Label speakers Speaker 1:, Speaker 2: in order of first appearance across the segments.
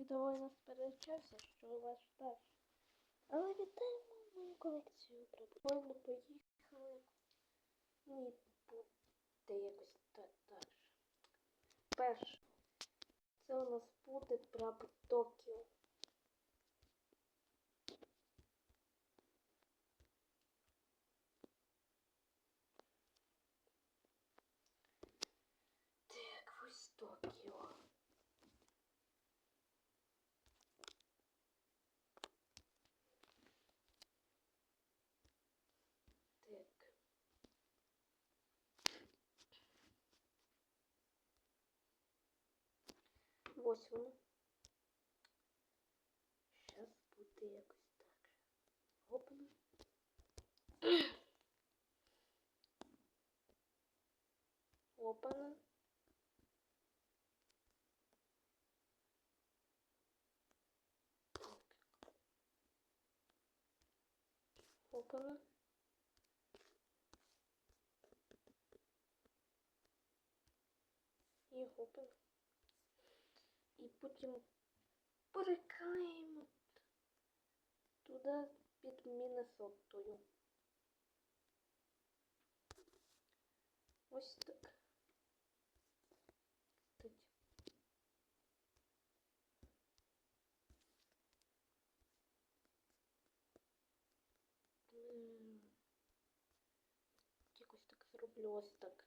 Speaker 1: і доволі сперечався, що у вас так. Але вітаємо мою колекцію Прикольно поїхали. Ну і буде якось так далі. Перше. Це у нас буде прапор Токіо. Так, ось Токіо. Так. Ось воно. Зараз буде якось так. Опана. Опана. Опана. І опана. І потім переклеїмо туди під Міннесотою. Ось так. Кстати. М, Якось так зроблю ось так.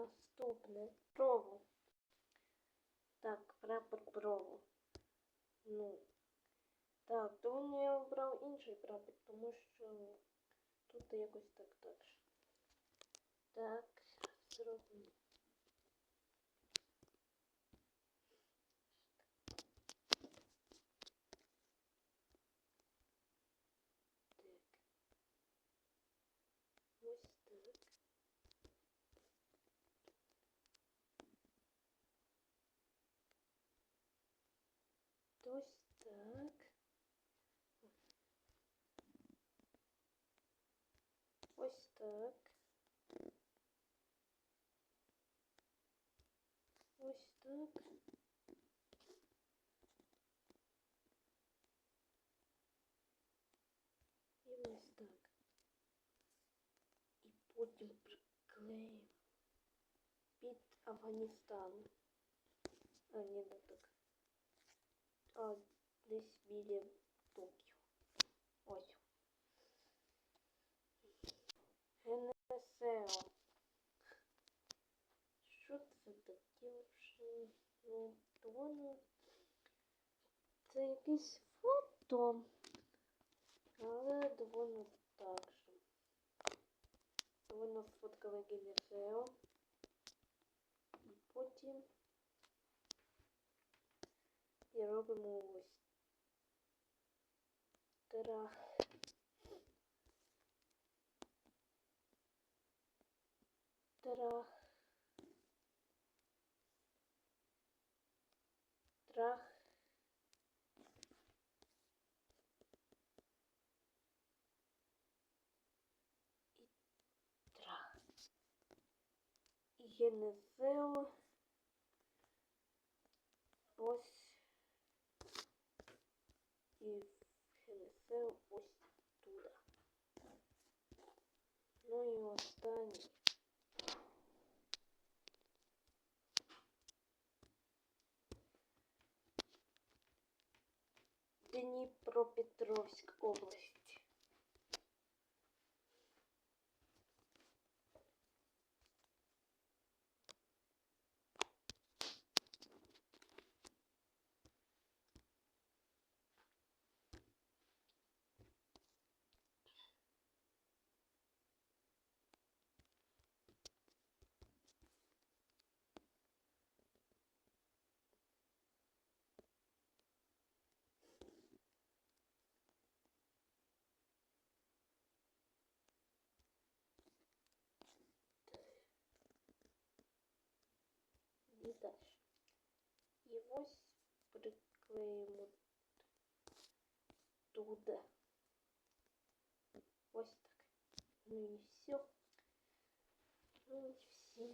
Speaker 1: Наступне прову. Так, прапор прову. Ну. Так, тому я обрав інший прапор, тому що тут якось так так. Так, зробимо. так. Ось так. І ось так. І потім приклеїмо під Афганістан. А, ні, не так. А, десь біля Токіо. Ну, воно... Це якесь фото. Але довольно так же. Довольно сфоткали ГНСЕО. І потім... І робимо ось трах. Трах. Dobra. I tra. I jeden. Дніпропетровська область. ось приклеїмо туди. Ось так. Ну і все. Ну і все. М,